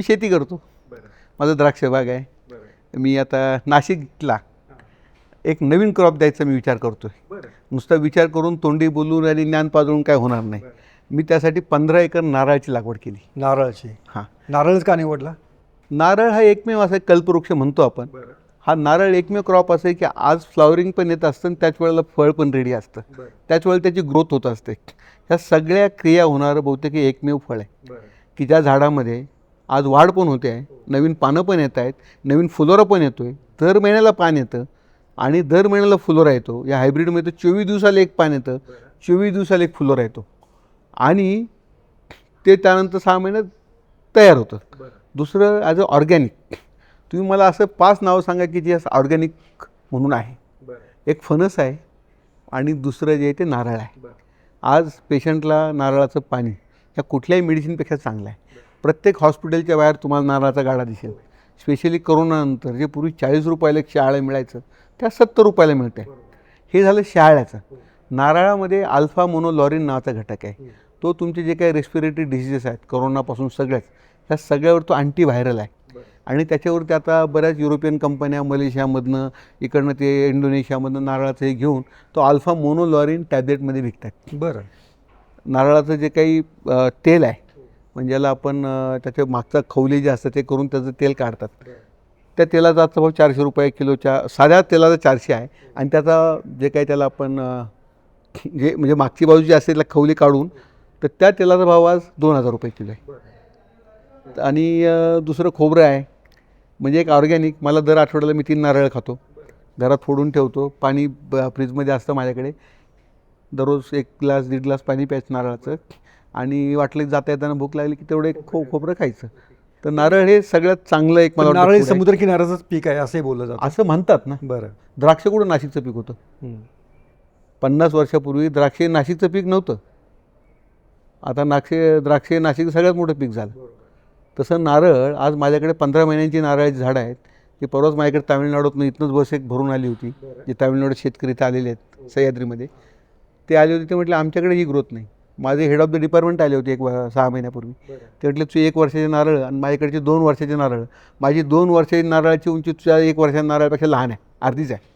मी शेती करतो. माझं द्राक्ष बाग आहे. मी आता नाशिकला एक नवीन क्रॉप द्यायचा मी विचार करतोय. नुसता विचार करून तोंडी बोलून आणि ज्ञान पाजळून काय होणार नाही. मी त्यासाठी पंधरा एकर नारळाची लागवड केली. नारळाची? हां. नारळच का निवडला? नारळ हा एकमेव असा कल्पवृक्ष म्हणतो आपण. हा नारळ एकमेव क्रॉप असं आहे की आज फ्लॉवरिंग पण येत असतं आणि त्याच वेळेला फळ पण रेडी असतं. त्याच वेळेला त्याची ग्रोथ होत असते. ह्या सगळ्या क्रिया होणारं बहुतेक हे एकमेव फळ आहे. की ज्या झाडामध्ये आज वाढ पण होते आहे. नवीन पानं पण येत आहेत. नवीन फुलोरा पण येतो आहे दर महिन्याला पान येतं. आणि दर महिन्याला फुलोरा येतो. या हायब्रिडमध्ये तर चोवीस दिवसाला एक पान येतं. चोवीस दिवसाला एक फुलोरा येतो. आणि ते त्यानंतर सहा महिन्यात तयार होतं. दुसरं ॲज अ ऑर्गॅनिक तुम्ही मला असं पाच नावं सांगा की जे ऑर्गॅनिक म्हणून आहे. एक फणस आहे आणि दुसरं जे आहे ते नारळ आहे. आज पेशंटला नारळाचं पाणी ह्या कुठल्याही मेडिसिनपेक्षा चांगलं आहे. प्रत्येक हॉस्पिटलच्या बाहेर तुम्हाला नारळाचा गाडा दिसेल. स्पेशली करोनानंतर जे पूर्वी चाळीस रुपयाला एक शहाळं मिळायचं त्या सत्तर रुपयाला मिळतं हे झालं शहाळ्याचं नारळामध्ये अल्फा मोनोलॉरिन नावाचा घटक आहे. तो तुमचे जे काही रेस्पिरेटरी डिसीजेस आहेत करोनापासून सगळ्याच ह्या सगळ्यावर तो अँटीव्हायरल आहे. आणि त्याच्यावरती आता बऱ्याच युरोपियन कंपन्या मलेशियामधनं इकडनं ते इंडोनेशियामधनं नारळाचं हे घेऊन तो अल्फा मोनोलॉरिन टॅब्लेटमध्ये विकतात. बरं. नारळाचं जे काही तेल आहे म्हणजे याला आपण त्याच्या मागचा खवले जे असतं ते करून त्याचं तेल काढतात. त्या तेलाचा आजचा भाव चारशे रुपये किलोच्या साध्या तेलाचा चारशे आहे. आणि त्याचा जे काही त्याला आपण जे म्हणजे मागची बाजू जी असते त्याला खवली काढून तर त्या तेलाचा भाव आज दोन हजार रुपये किलो आहे. आणि दुसरं खोबरं आहे. म्हणजे एक ऑर्गॅनिक मला दर आठवड्याला मी तीन नारळ खातो. घरात फोडून ठेवतो. पाणी ब- फ्रीजमध्ये असतं माझ्याकडे. दररोज एक ग्लास दीड ग्लास पाणी प्यायचं नारळाचं. आणि वाटलं की जाता येताना भूक लागली की तेवढं खो खोबरं खायचं. तर नारळ हे सगळ्यात चांगलं एक मला नारळ. समुद्र किनाऱ्याचंच पीक आहे असंही बोललं जातं. असं म्हणतात ना. बरं. द्राक्ष कुठं नाशिकचं पीक होतं. पन्नास वर्षापूर्वी द्राक्षे नाशिकचं पीक नव्हतं. आता नाक्षे द्राक्षे नाशिकचं सगळ्यात मोठं पीक झालं. तसं नारळ आज माझ्याकडे पंधरा महिन्यांची नारळाची झाडं आहेत ती परवाच माझ्याकडे तामिळनाडूतनं इथनंच बस एक भरून आली होती जे तामिळनाडू शेतकरी इथं आलेले आहेत सह्याद्रीमध्ये. ते आले होते ते म्हटले आमच्याकडे ही ग्रोथ नाही. माझे हेड ऑफ द डिपार्टमेंट आले होते एक सहा महिन्यापूर्वी. ते म्हटले तू एक वर्षाचे नारळ आणि माझ्याकडचे दोन वर्षाचे नारळ माझी दोन वर्षाची नारळाची उंची तुझ्या एक वर्षाच्या नारळापेक्षा लहान आहे अर्धीच आहे.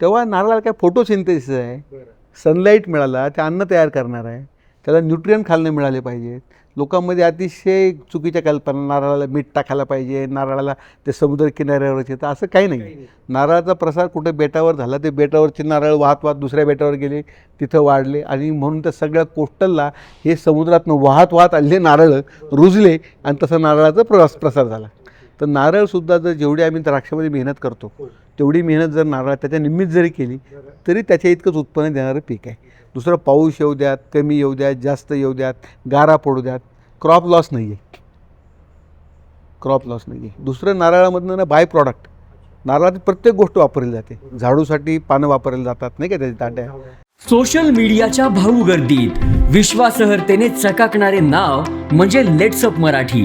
तेव्हा नारळाला काय फोटोसिंथेसिस आहे. सनलाईट मिळाला ते अन्न तयार करणार आहे. त्याला न्यूट्रियन खाल्ले मिळाले पाहिजेत. लोकांमध्ये अतिशय चुकीच्या कल्पना नारळाला मीठ टाकायला पाहिजे नारळाला ते समुद्र किनाऱ्यावरच येतं असं काही नाही. नारळाचा प्रसार कुठे बेटावर झाला ते बेटावरचे नारळ वाहत वाहत दुसऱ्या बेटावर गेले तिथं वाढले आणि म्हणून त्या सगळ्या कोस्टलला हे समुद्रातनं वाहत वाहत आलेले नारळ रुजले आणि तसं नारळाचा प्रवास प्रसार झाला. तर नारळसुद्धा जर जेवढी आम्ही द्राक्षामध्ये मेहनत करतो तेवढी मेहनत जर नारळ त्याच्या निमित्त जरी केली तरी त्याच्या इतकंच उत्पन्न देणारं पीक आहे. दुसरं पाऊस येऊ द्यात कमी येऊ द्यात जास्त येऊ द्यात गारा पडू द्यात. क्रॉप लॉस नाही आहे क्रॉप लॉस नाही आहे दुसरं नारळामधनं ना बाय प्रॉडक्ट नारळात प्रत्येक गोष्ट वापरली जाते. झाडूसाठी पानं वापरली जातात नाही का त्याच्या ताट्या सोशल मीडियाच्या भाऊ गर्दीत. विश्वासहर्तेने चकाकणारे नाव म्हणजे लेट्सअप मराठी.